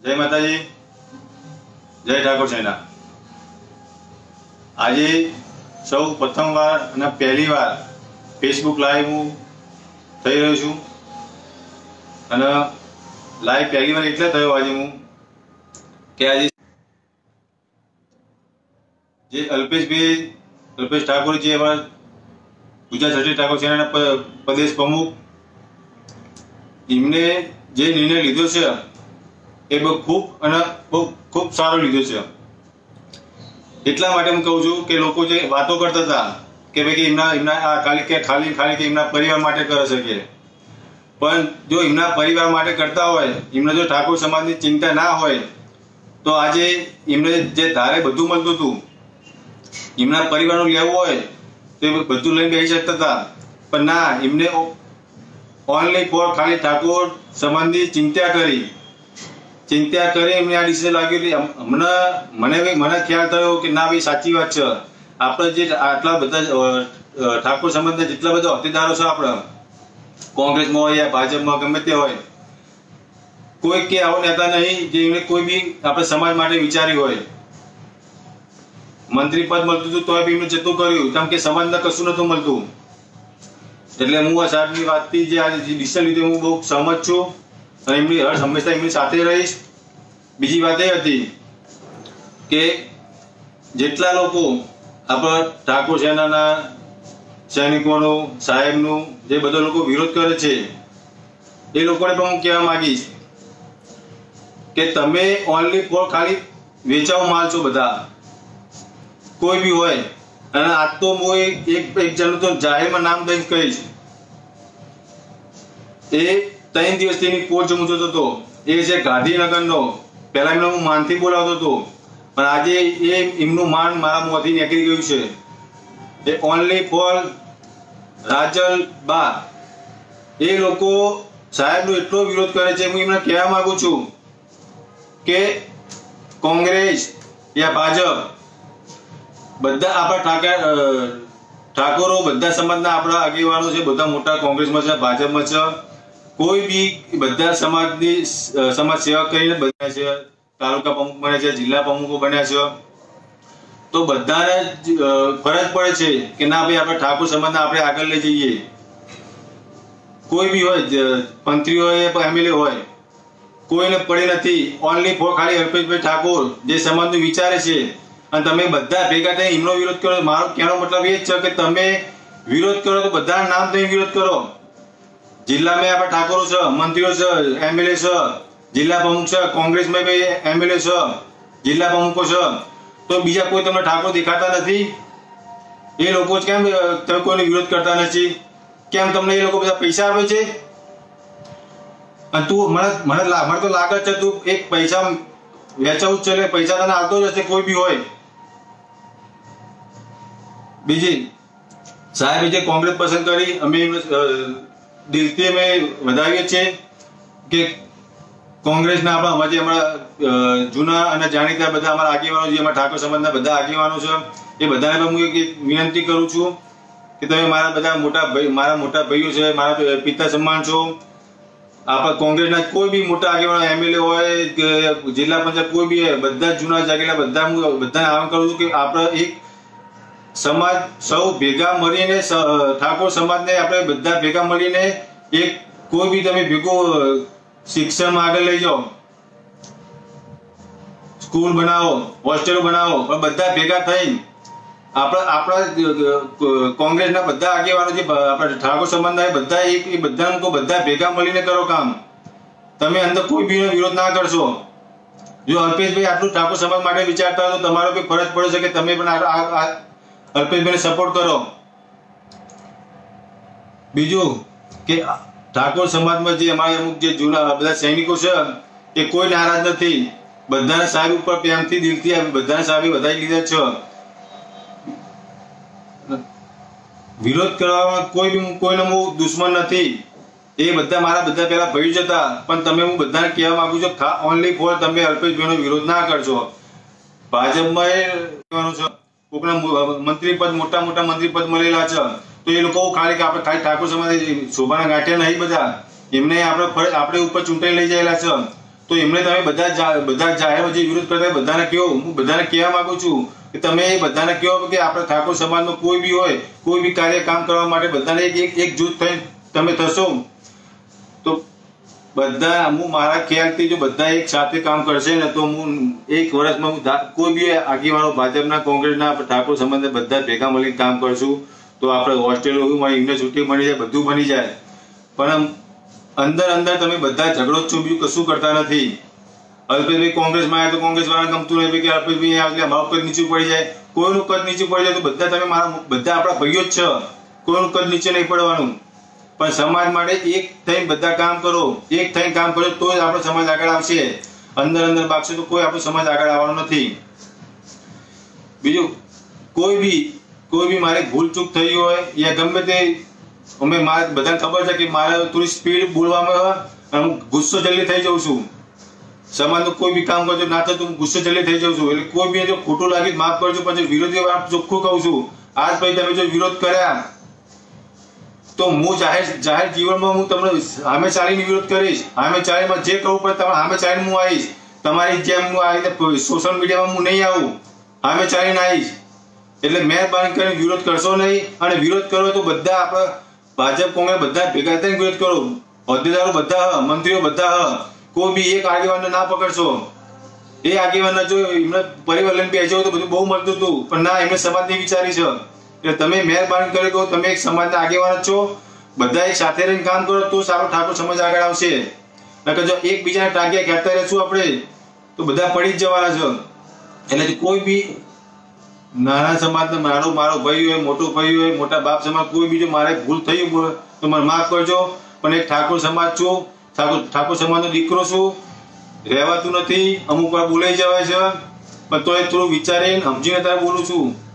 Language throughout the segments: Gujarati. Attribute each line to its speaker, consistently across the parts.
Speaker 1: જય માતાજી. જય ઠાકોર સેના. આજે સૌ પ્રથમવાર અને પહેલી વાર ફેસબુક લાઈવ હું થઈ રહ્યો છું. અને લાઈવ પહેલી વાર એટલે થયો આજે હું કે આજે જે અલ્પેશભાઈ, અલ્પેશ ઠાકોર જે અમારા ગુજરાત સચિવ ઠાકોર સેનાના પ્રદેશ પ્રમુખ. એમને જે નિર્ણય લીધો છે એ બહુ ખૂબ અને બહુ ખૂબ સારો લીધો છે. એટલા માટે હું કહું છું કે લોકો જે વાતો કરતા હતા કે ભાઈ કે એમના એમના આ ખાલી કે ખાલી ખાલી કે એમના પરિવાર માટે કરે છે કે. પણ જો એમના પરિવાર માટે કરતા હોય, એમને જો ઠાકોર સમાજની ચિંતા ના હોય, તો આજે એમને જે ધારે બધું મળતું હતું, એમના પરિવારનું લેવું હોય, તો એ બધું લઈને બેસી શકતા હતા. પણ ના, એમને ઓનલી ફોર ખાલી ઠાકોર સંબંધી ચિંતા કરી. ચિંતા કરી એમને આ ડિસિઝન લાગ્યું હમ- હમણાં મને મને ખ્યાલ થયો કે ના ભાઈ, સાચી વાત છે. આપણે જે આટલા બધા ઠાકોર સંબંધના જેટલા બધા હોદ્દેદારો છે આપણે, કોંગ્રેસમાં હોય યા ભાજપમાં ગમે તે હોય, કોઈ કે આવો નેતા નહીં જે એમણે કોઈ બી આપણે સમાજ માટે વિચાર્યું હોય. મંત્રી પદ મળતું હતું તોય બી એમને જતું કર્યું. કેમ કે સમાજને કશું નતું મળતું. એટલે હું આ સાહેબની વાતથી જે આ ડિસિઝન લીધું, હું બહુ સહમત છું. અને એમની હર હંમેશા એમની સાથે રહીશ. બીજી વાત એ હતી કે જેટલા લોકો આપણા ઠાકોર સેનાના સૈનિકોનો, સાહેબનું, જે બધા લોકો વિરોધ કરે છે, એ લોકોને પણ હું કહેવા માંગીશ કે તમે ઓનલી ફોર ખાલી વેચાવ માલ છો બધા. કોઈ બી હોય. અને આજ તો હું એક એક જણનું તો જાહેરમાં નામ દઈને કહીશ. એ ત્રણ દિવસ તેની કોચ હું જોતો હતો. એ છે ગાંધીનગરનો, પહેલા એમને હું માનથી બોલાવતો હતો. પણ આજે એ એમનું માન મારા મોંથી નીકળી ગયું છે. એ ઓનલી ફોર રાજલ બા. એ લોકો સાહેબનો એટલો વિરોધ કરે છે, હું એમને કહેવા માંગુ છું કે કોંગ્રેસ યા ભાજપ બધા આપણા ઠાકર ઠાકોરો, બધા સમાજના આપણા આગેવાનો છે, બધા મોટા કોંગ્રેસમાં છે, ભાજપમાં છે. કોઈ બી બધા સમાજની સમાજ સેવા કરીને બન્યા છે, તાલુકા પ્રમુખ બન્યા છે, જિલ્લા પ્રમુખો બન્યા છે. તો બધાને ફરજ પડે છે કે ના ભાઈ, આપણે ઠાકોર સમાજને આપણે આગળ લઈ જઈએ. કોઈ બી હોય મંત્રી હોય એમએલએ હોય, કોઈને પડી નથી. ઓનલી ફોર ખાલી અલ્પેશભાઈ ઠાકોર જે સમાજનું વિચારે છે. અને તમે બધા ભેગા થઈ એમનો વિરોધ કરો, મારો કહેવાનો મતલબ એ જ છે કે તમે વિરોધ કરો તો બધા નામ તમે વિરોધ કરો. જિલ્લામાં આપણે ઠાકોરો છે મંત્રીઓ છે એમએલએ છે જિલ્લા પ્રમુખ છે કોંગ્રેસમાં બી એમએલએ છે જિલ્લા પ્રમુખો છે તો બીજા કોઈ તમને ઠાકોર દેખાતા નથી? એ લોકો કેમ તમે કોઈનો વિરોધ કરતા નથી? કેમ તમને એ લોકો બધા પૈસા આપે છે? અને તું, મને મને મને તો લાગે છે તું એક પૈસા વેચાવું છે એટલે પૈસા તને આવતો જ હશે, કોઈ બી હોય. બીજી, સાહેબ જે કોંગ્રેસ પસંદ કરી, અમે દિલથી અમે વધાવીએ છીએ કે કોંગ્રેસના આપણા અમારે અમારા જૂના અને જાણીતા બધા અમારા આગેવાનો જે અમારા ઠાકોર સમાજના બધા આગેવાનો છે, એ બધાને પણ હું એક વિનંતી કરું છું કે તમે મારા બધા મોટા ભાઈ, મારા મોટા ભાઈઓ છે, મારા પિતા સમાન છો. આપણા કોંગ્રેસના કોઈ બી મોટા આગેવાનો એમએલએ હોય કે જિલ્લા પંચાયત, કોઈ બી બધા જૂના જાગેલા, બધા હું, બધાને આહવાન કરું છું કે આપણે એક સમાજ સૌ ભેગા મળીને ઠાકોર સમાજને આપણે બધા ભેગા મળીને એક કોઈ બી તમે ભેગું શિક્ષણમાં આગળ લઈ જાઓ, સ્કૂલ બનાવો, હોસ્ટેલ બનાવો, પણ બધા ભેગા થઈ આપણા આપણા કોંગ્રેસના બધા આગેવાનો જે આપણા ઠાકોર સમાજના બધા એક, એ બધા ભેગા મળીને કરો કામ. તમે અંદર કોઈ બી વિરોધ ના કરશો. જો અલ્પેશભાઈ આટલું ઠાકોર સમાજ માટે વિચારતા હોય તો તમારો બી ફરજ પડે છે કે તમે પણ આ અલ્પેશભાઈને સપોર્ટ કરો. બીજું કે ઠાકોર સમાજમાં જે અમારા અમુક જે જૂના બધા સૈનિકો છે, એ કોઈ નારાજ નથી. બધાને સાહેબ ઉપર પ્રેમથી દિલથી આવી, બધાને સાહેબ વધારી લીધા છે. વિરોધ કરવામાં કોઈ બી, કોઈનો હું દુશ્મન નથી. એ બધા મારા બધા પહેલા ભાઈ જ હતા. પણ તમે હું બધાને કહેવા માંગુ છું ઓનલી ફોર તમે અલ્પેશભાઈનો વિરોધ ના કરશો. ભાજપમાં એ છે. કોકના મંત્રી પદ મોટા મોટા મંત્રી પદ મળેલા છે. તો એ લોકો ખાલી કે આપણે ખાલી ઠાકોર સમાજ શોભાના ગાંઠિયા નહીં બધા. એમને આપણે આપણે ઉપર ચૂંટાઈ લઈ જાયેલા છે. તો એમને તમે બધા બધા જાહેર જે વિરોધ કરતા બધાને કહો. હું બધાને કહેવા માંગુ છું કે તમે બધાને કહો કે આપણે ઠાકોર સમાજનો કોઈ બી હોય, કોઈ બી કાર્ય કામ કરવા માટે બધાને એક એક જૂથ થઈ તમે થશો. તો બધા હું મારા ખ્યાલથી જો બધા એક સાથે કામ કરશે ને તો હું એક વર્ષમાં હું કોઈ બી આગેવાનો ભાજપના, કોંગ્રેસના, ઠાકોર સંબંધે બધા ભેગા મળીને કામ કરશું. તો આપણે હોસ્ટેલો હોય યુનિવર્સિટી બની જાય, બધું બની જાય. પણ અંદર અંદર તમે બધા ઝઘડો બીજું કશું કરતા નથી. અલ્પેશભાઈ કોંગ્રેસમાં આવ્યા તો કોંગ્રેસ વાળા ગમતું નહીં કે અલ્પેશભાઈ એટલે અમારું કદ નીચું પડી જાય. કોઈનું કદ નીચું પડી જાય તો બધા તમે મારા બધા આપણા ભાઈઓ જ છે. કોઈનું કદ નીચે નહીં પડવાનું. પણ સમાજ માટે એક થઈને બધા કામ કરો, એક થઈને કામ કરો, તો જ આપણો સમાજ આગળ આવશે. અંદર અંદર ભાગશે તો કોઈ આપણો સમાજ આગળ આવવાનો નથી. બીજું, કોઈ બી કોઈ બી મારે ભૂલ ચૂક થઈ હોય, યા ગમે તે, અમે મારે બધાને ખબર છે કે મારે થોડી સ્પીડ બોલવામાં હોય અને હું ગુસ્સો જલ્દી થઈ જાઉં છું. સમાજનું કોઈ બી કામ કરજો, ના થતું ગુસ્સો જલ્દી થઈ જાઉં છું. એટલે કોઈ બી જો ખોટું લાગે માફ કરજો પછી વિરોધી ચોખ્ખું કહું છું. આજ પછી તમે જો વિરોધ કર્યા તો હું જાહેર જાહેર જીવનમાં હું તમને સામે ચાલીને વિરોધ કરીશ. સામે ચાલીમાં જે કહું પડે તમે સામે ચાલીને હું આવીશ. તમારી જેમ હું આવી રીતે સોશિયલ મીડિયામાં હું નહીં આવું. સામે ચાલીને આવીશ. એટલે મહેરબાની કરીને વિરોધ કરશો નહીં. અને વિરોધ કરો તો બધા આપણે ભાજપ, કોંગ્રેસ બધા ભેગા થઈને વિરોધ કરો. હોદ્દેદારો બધા હ, મંત્રીઓ બધા હ. કોઈ બી એક આગેવાનને ના પકડશો. એ આગેવાન જો એમને પરિવાર લઈને બેસજો તો બધું બહુ મળતું હતું. પણ ના, એમને સમાજની વિચારી છે. એટલે તમે મહેરબાની કરી કહો, તમે એક સમાજના આગેવાન છો. બધા એક સાથે રહીને કામ કરો, તો સારો ઠાકોર સમાજ આગળ આવશે. નકર જો એકબીજાને ટાંગ્યા કહેતા રહેશું આપણે, તો બધા પડી જ જવાના છે. એટલે કોઈ બી નાના સમાજનો નાનો મારો ભાઈ હોય, મોટો ભાઈ હોય, મોટા બાપ સમાજ, કોઈ બીજો મારે ભૂલ થઈ હોય, તો મને માફ કરજો. પણ એક ઠાકોર સમાજ છું. ઠાકોર ઠાકોર સમાજનો દીકરો છું. રહેવાતું નથી. અમુક વાર બોલાઈ જવાય છે. પણ તોય થોડું વિચારીને સમજીને તારે બોલું છું.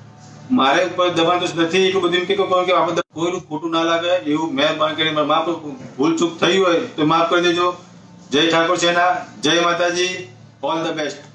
Speaker 1: મારે ઉપર દબાણ નથી. એટલું બધું કે કે આપણે કોઈનું ખોટું ના લાગે. એવું મહેરબાની કરીને માફ ભૂલ ચૂક થઈ હોય તો માફ કરી દેજો. જય ઠાકોર સેના. જય માતાજી. All the best